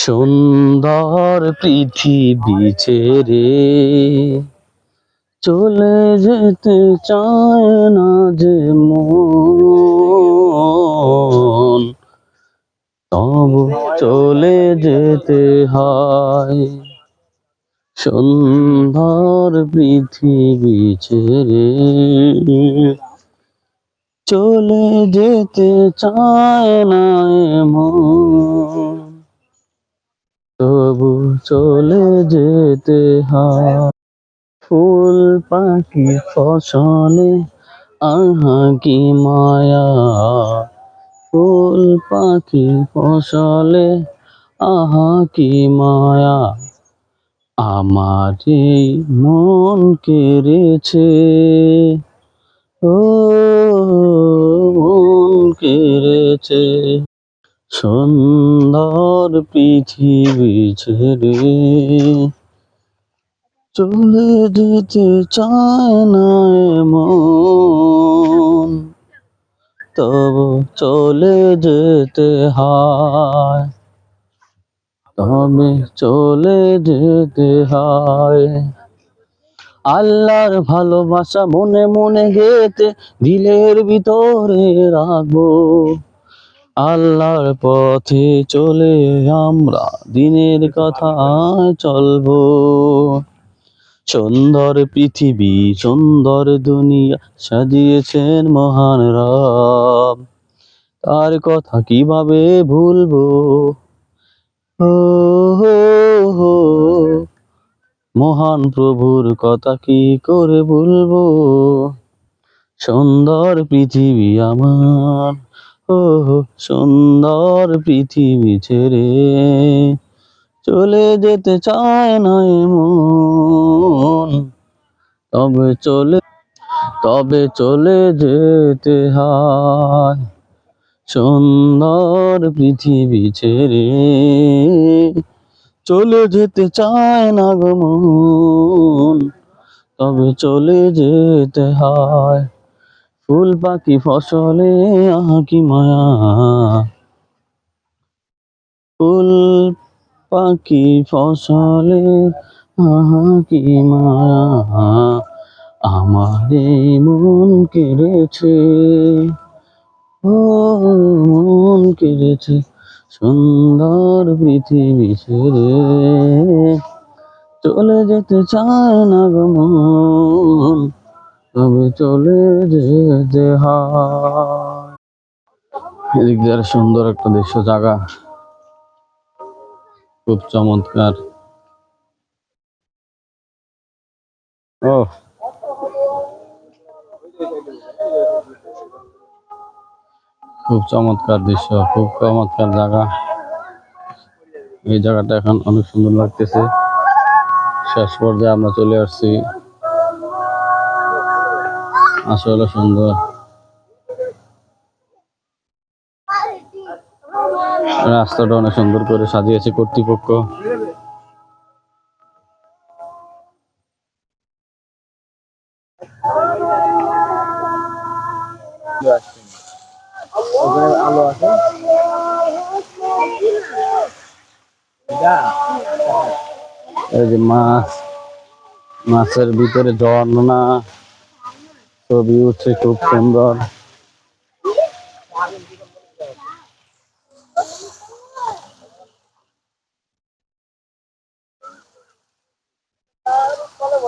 সুন্দর পৃথিবী ছেড়ে চলে যেতে চায় না যে মন। তবু চলে যেতে হয়। সুন্দর পৃথিবী ছেড়ে চলে যেতে চায় না মন। তবু চলে যেতে হয়। ফুল পাখি ফসলে, আহা কি মায়া। ফুল পাখি ফসলে, আহা কি মায়া। আমার মন কেড়েছে। ও মন কেড়েছে। সুন্দর পৃথিবী ছেড়ে চলে যেতে চায় না মন তবু চলে যেতে হয়, তবে চলে যেতে হয়। আল্লাহর ভালোবাসা মনে মনে গেতে দিলের ভিতরে রাখব। আল্লাহর পথে চলে আমরা দিনের কথা চলবো। সুন্দর পৃথিবী, সুন্দর দুনিয়া সাজিয়েছেন মহান রব। তার কথা কীভাবে ভুলবো? মহান প্রভুর কথা কি করে বলব সুন্দর পৃথিবী আমার ও সুন্দর পৃথিবী ছেড়ে চলে যেতে চায় না মন তবে চলে তবে চলে যেতে হয়। সুন্দর পৃথিবী ছেড়ে চলে যেতে চায় না গো মন। তবে চলে যেতে হয়। ফুল পাখি ফসলে, আহা, কি মায়া। ফুল পাখি ফসলে, আহা, কি মায়া। আমার এই মন কেড়েছে, ও মন কেড়েছে সুন্দর পৃথিবী ছেড়ে। চলে যেতে চায় না গো তবে চলে হয়। এদিক দিয়ে সুন্দর একটা দৃশ্য জায়গা খুব চমৎকার। ও। খুব চমৎকার দৃশ্য, খুব চমৎকার জায়গা এই জায়গাটা এখন অনেক সুন্দর লাগতেছে। শেষ পর্যায়ে আমরা চলে আসছি। আসলে সুন্দর। রাস্তাটা অনেক সুন্দর করে সাজিয়েছে কর্তৃপক্ষ। এই যে মাছ মাছের ভিতরে ঝর্ণা। ছবি হচ্ছে খুব সুন্দর। তলে